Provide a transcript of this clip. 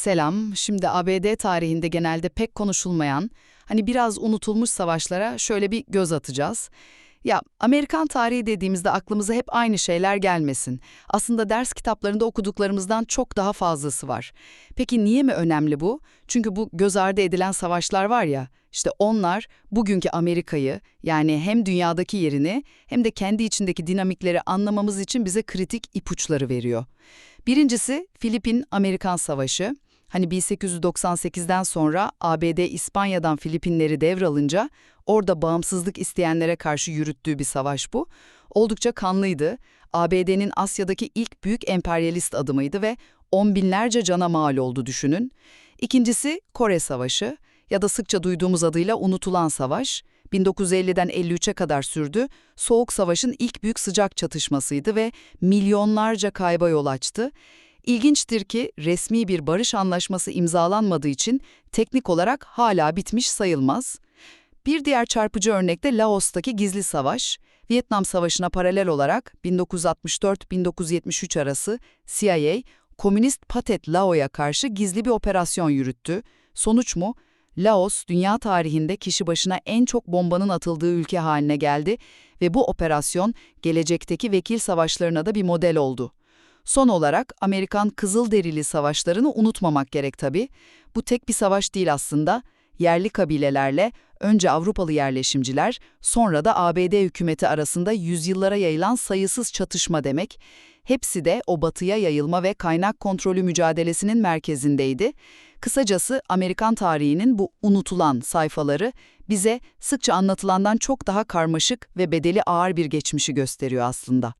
Selam. Şimdi ABD tarihinde genelde pek konuşulmayan, hani biraz unutulmuş savaşlara şöyle bir göz atacağız. Ya Amerikan tarihi dediğimizde aklımıza hep aynı şeyler gelmesin. Aslında ders kitaplarında okuduklarımızdan çok daha fazlası var. Peki niye mi önemli bu? Çünkü bu göz ardı edilen savaşlar var ya, işte onlar bugünkü Amerika'yı yani hem dünyadaki yerini hem de kendi içindeki dinamikleri anlamamız için bize kritik ipuçları veriyor. Birincisi Filipin-Amerikan Savaşı. Hani 1898'den sonra ABD İspanya'dan Filipinleri devralınca orada bağımsızlık isteyenlere karşı yürüttüğü bir savaş bu. Oldukça kanlıydı. ABD'nin Asya'daki ilk büyük emperyalist adımıydı ve on binlerce cana mal oldu düşünün. İkincisi Kore Savaşı ya da sıkça duyduğumuz adıyla unutulan savaş. 1950'den 53'e kadar sürdü. Soğuk Savaş'ın ilk büyük sıcak çatışmasıydı ve milyonlarca kayba yol açtı. İlginçtir ki resmi bir barış anlaşması imzalanmadığı için teknik olarak hala bitmiş sayılmaz. Bir diğer çarpıcı örnek de Laos'taki gizli savaş. Vietnam Savaşı'na paralel olarak 1964-1973 arası CIA, Komünist Pathet Lao'ya karşı gizli bir operasyon yürüttü. Sonuç mu? Laos, dünya tarihinde kişi başına en çok bombanın atıldığı ülke haline geldi ve bu operasyon gelecekteki vekil savaşlarına da bir model oldu. Son olarak Amerikan Kızılderili savaşlarını unutmamak gerek tabii. Bu tek bir savaş değil aslında. Yerli kabilelerle önce Avrupalı yerleşimciler, sonra da ABD hükümeti arasında yüzyıllara yayılan sayısız çatışma demek. Hepsi de o batıya yayılma ve kaynak kontrolü mücadelesinin merkezindeydi. Kısacası Amerikan tarihinin bu unutulan sayfaları bize sıkça anlatılandan çok daha karmaşık ve bedeli ağır bir geçmişi gösteriyor aslında.